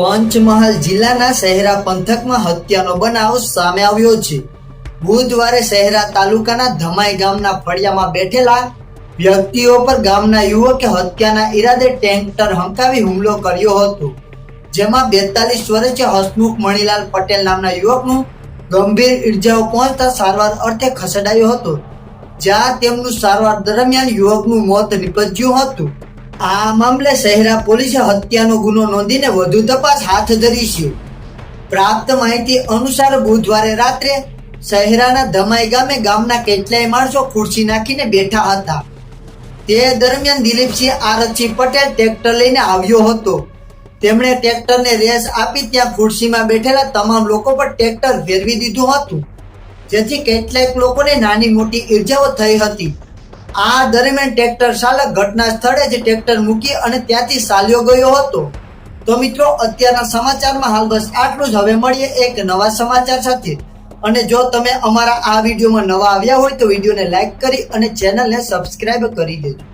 પંચમહાલ જિલ્લાના શહેરા પંથકમાં હત્યાનો બનાવ સામે આવ્યો છે. બુધવારે શહેરા તાલુકાના ધમાઈ ગામના ફળિયામાં બેઠેલા વ્યક્તિઓ પર ગામના યુવકે હત્યાના ઈરાદે ટેન્કર હંકાવી હુમલો કર્યો હતો. જેમાં બેતાલીસ વર્ષીય હસમુખ મણીલાલ પટેલ નામના યુવકનું ગંભીર ઈજાઓ પહોંચતા સારવાર અર્થે ખસેડાયો હતો. જ્યાં તેમનું સારવાર દરમિયાન યુવકનું મોત નીપજ્યું હતું. આ મામલે શહેરા પોલીસે હત્યાનો ગુનો નોંધીને વધુ તપાસ હાથ ધરી છે. પ્રાપ્ત માહિતી અનુસાર બુધવારે રાત્રે શહેરાના ધમાઈ ગામે ગામના કેટલાય માણસો ખુરશી નાખીને બેઠા હતા. તે દરમિયાન દિલીપસિંહ આરતસિંહ પટેલ ટ્રેક્ટર લઈને આવ્યો હતો. તેમણે ટ્રેક્ટરને રેસ આપી ત્યાં ખુરશીમાં બેઠેલા તમામ લોકો પર ટ્રેક્ટર ફેરવી દીધું હતું. જેથી કેટલાક લોકોને નાની મોટી ઈજાઓ થઈ હતી. આ દરમિયાન ટ્રેક્ટર ચાલક ઘટના સ્થળે જ ટ્રેક્ટર મૂકી અને ત્યાંથી ચાલ્યો ગયો હતો. તો મિત્રો, અત્યારના સમાચારમાં હાલ બસ આટલું જ. હવે મળીએ એક નવા સમાચાર સાથે. અને જો તમે અમારા આ વિડીયોમાં નવા આવ્યા હોય તો વિડીયોને લાઈક કરી અને ચેનલને સબસ્ક્રાઇબ કરી દેજો.